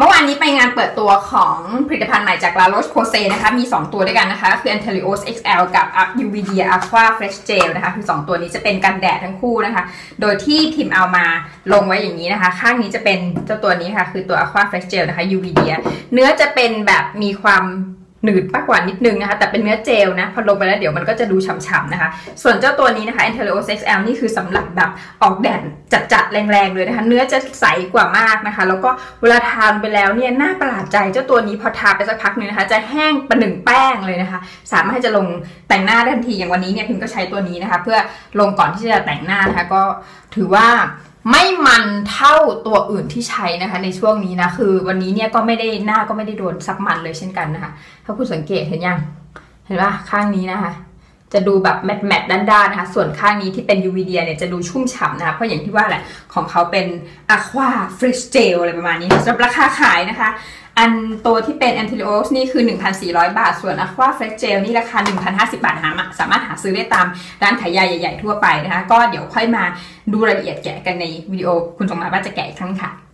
เมื่อวานนี้ไปงานเปิดตัวของผลิตภัณฑ์ใหม่จาก La Roche-Posay นะคะ มี 2 ตัวด้วยกันนะคะ คือ Antelios XL กับ UVD Aqua Fresh Gel นะคะ คือ 2 ตัวนี้จะเป็นกันแดดทั้งคู่นะคะ โดยที่พิมพ์เอามาลงไว้อย่างนี้นะคะ ข้างนี้จะเป็นเจ้าตัวนี้ค่ะ คือตัว Aqua Fresh Gel นะคะ UVD เนื้อจะเป็นแบบมีความ หนืดมากกว่านิดนึงนะคะ แต่เป็นเนื้อเจลนะ พอลงไปแล้วเดี๋ยวมันก็จะดูฉ่ำๆนะคะ ส่วนเจ้าตัวนี้นะคะ a n t e l o XL นี่คือสำหรับแบบออกแดดจัดๆ แรงๆ เลยนะคะ เนื้อจะใสกว่ามากนะคะ แล้วก็เวลาทานไปแล้วเนี่ยน่าประหลาดใจเจ้าตัวนี้พอทาไปสักพักนึงนะคะ จะแห้งประหนึ่งแป้งเลยนะคะ สามารถจะลงแต่งหน้าได้ทันทีอย่างวันนี้เนี่ยพิมก็ใช้ตัวนี้นะคะ เพื่อลงก่อนที่จะแต่งหน้านะคะก็ถือว่า ไม่มันเท่าตัวอื่นที่ใช้นะคะ ในช่วงนี้นะคือ วันนี้เนี่ยก็ไม่ได้หน้าก็ไม่ได้โดนซักมันเลยเช่นกันนะคะ ถ้าคุณสังเกตเห็นยังเห็นปะข้างนี้นะคะจะดูแบบแมตแมตด้านๆนะคะ ส่วนข้างนี้ที่เป็น UVD เนี่ยจะดูชุ่มฉ่ำนะคะ เพราะอย่างที่ว่าแหละ ของเขาเป็นอะควาฟริชเจลอะไรประมาณนี้สำหรับราคาขายนะคะ อันตัวที่เป็น a n t i l o s นี่คือ 1,400 บาท ส่วน Aqua Fresh Gel นี่ราคา 1,050 บาทหาสามารถหาซื้อได้ตามร้านขายยาใหญ่ ๆ ทั่วไปนะคะ ก็เดี๋ยวค่อยมาดูรายละเอียดแกะกันในวิดีโอคุณสมมาว่าจะแกะอีกครั้งค่ะ